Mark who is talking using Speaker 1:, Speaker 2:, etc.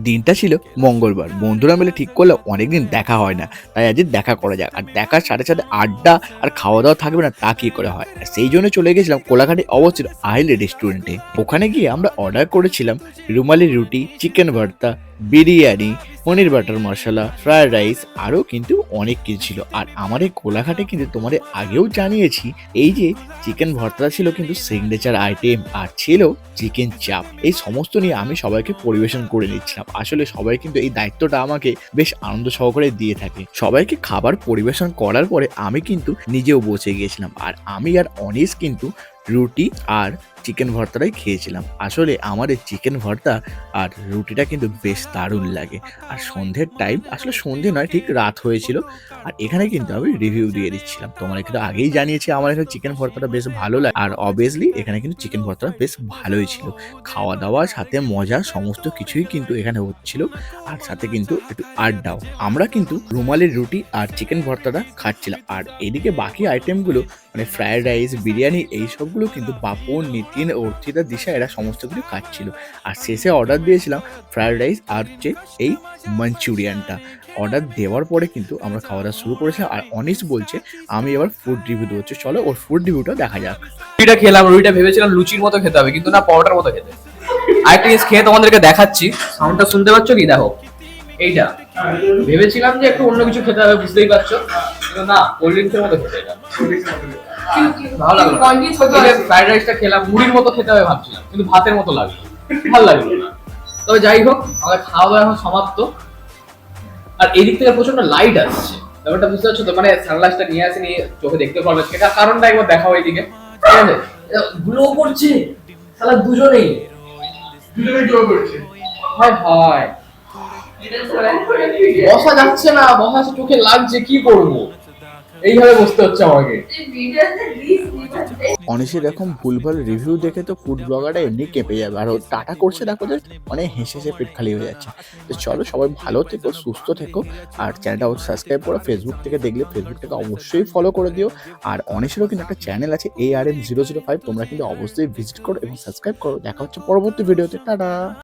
Speaker 1: দিনটা ছিল মঙ্গলবার। বন্ধুরা মিলে ঠিক করলে অনেকদিন দেখা হয় না। তাই আজ দেখা করা যাক। আর দেখার সাথে সাথে আড্ডা আর খাওয়া দাওয়া থাকবে না, তা কি করে হয়? আর সেই জন্য চলে গেছিলাম কোলাঘাটে অবস্থিত আইলে রেস্টুরেন্টে। ওখানে গিয়ে আমরা অর্ডার করেছিলাম রুমালি রুটি চিকেন ভর্তা, biryani paneer butter masala fried rice আরও কিন্তু অনেক কিছু ছিল। আর আমার এই কোলাঘাটে কিন্তু তোমাদের আগেও জানিয়েছি, এই যে চিকেন ভর্তা ছিল কিন্তু সিগনেচার আইটেম আর ছিল চিকেন চাপ এই সমস্ত নিয়ে আমি সবাইকে পরিবেশন করে নিচ্ছিলাম। আসলে সবাই কিন্তু এই দায়িত্বটা আমাকে বেশ আনন্দ সহকারে দিয়ে থাকে। সবাইকে খাবার পরিবেশন করার পরে আমি কিন্তু নিজেও বসে গিয়েছিলাম। আর আমি আর অনিস কিন্তু রুটি আর চিকেন ভর্তাটাই খেয়েছিলাম। আসলে আমার এই চিকেন ভর্তা আর রুটিটা কিন্তু বেশ দারুণ লাগে। আর সন্ধ্যের টাইম আসলে সন্ধে নয়, ঠিক রাত হয়েছিল। আর এখানে কিন্তু আমি রিভিউ দিয়ে দিচ্ছিলাম। তোমার কিন্তু আগেই জানিয়েছি, আমার এখানে চিকেন ভর্তাটা বেশ ভালো লাগে। আর অবভিয়াসলি এখানে কিন্তু চিকেন ভর্তাটা বেশ ভালোই ছিল। খাওয়া দাওয়া সাথে মজা, সমস্ত কিছুই কিন্তু এখানে হচ্ছিল। আর সাথে কিন্তু একটু আড্ডাও। আমরা কিন্তু রুমালের রুটি আর চিকেন ভর্তাটা খাচ্ছিলাম। আর এদিকে বাকি আইটেমগুলো মানে ফ্রায়েড রাইস বিরিয়ানি এই সবগুলো কিন্তু বাপন নিতিন অর্থিতা দিশা, এরা সমস্ত কিছু খাচ্ছিল। আর শেষে অর্ডার দিয়েছিলাম ফ্রায়েড রাইস আর হচ্ছে এই মাঞ্চুরিয়ানটা অর্ডার দেওয়ার পরে কিন্তু আমরা খাওয়া দাওয়া শুরু করেছিলাম আর অনিশ বলছে, আমি এবার ফুড রিভিউ দেবো। চলো ওর ফুড রিভিউটা দেখা যাক।
Speaker 2: রুটিটা খেলাম, রুটিটা ভেবেছিলাম লুচির মতো খেতে হবে, কিন্তু না, পরোটার মতো খেতে। আরেকটা জিনিস খেয়ে তোমাদেরকে দেখাচ্ছি সাউন্ডটা শুনতে পাচ্ছ কি? দেখো, এইটা। ভেবেছিলাম যে একটু অন্য কিছু খেতে হবে, বুঝতেই পারছ? না কোল্ড ড্রিঙ্কসের মতো খেতে এটা ভালো লাগল ফ্রাইড রাইসটা খেলাম মুড়ির মতো খেতে হবে ভাবছিলাম কিন্তু ভাতের মতো লাগল। ভালো লাগল না। তবে যাই হোক আমাদের খাওয়া দাওয়া এখন সমাপ্ত। আর এদিক থেকে প্রচণ্ড লাইট আসছে। ব্যাপারটা বুঝতে পারছ তো? মানে সানলাইটটা নিয়ে আসে নিয়ে চোখে দেখতে পারবে। সেটা কারণটা একবার দেখাও এইদিকে ঠিক আছে? গ্লো করছে। সালা দুজনেই। হয় হয়। বসা যাচ্ছে না বসা চোখে লাগছে কি করব? এইভাবে বসতে হচ্ছে আমাকে।
Speaker 1: অনিশের এরকম ভুলভাল রিভিউ দেখে তো ফুড ব্লগাররা এমনি কেঁপে যাবে। আর টাটা করছে দেখো যে অনেক হেসে হেসে পেট খালি হয়ে যাচ্ছে। তো চলো, সবাই ভালো থেকো, সুস্থ থেকো। আর চ্যানেলটা সাবস্ক্রাইব করো। ফেসবুক থেকে দেখলে ফেসবুক থেকে অবশ্যই ফলো করে দিও। আর অনিশেরও কিন্তু একটা চ্যানেল আছে A R M zero zero five তোমরা কিন্তু অবশ্যই ভিজিট করো এবং সাবস্ক্রাইব করো। দেখা হচ্ছে পরবর্তী ভিডিওতে টাটা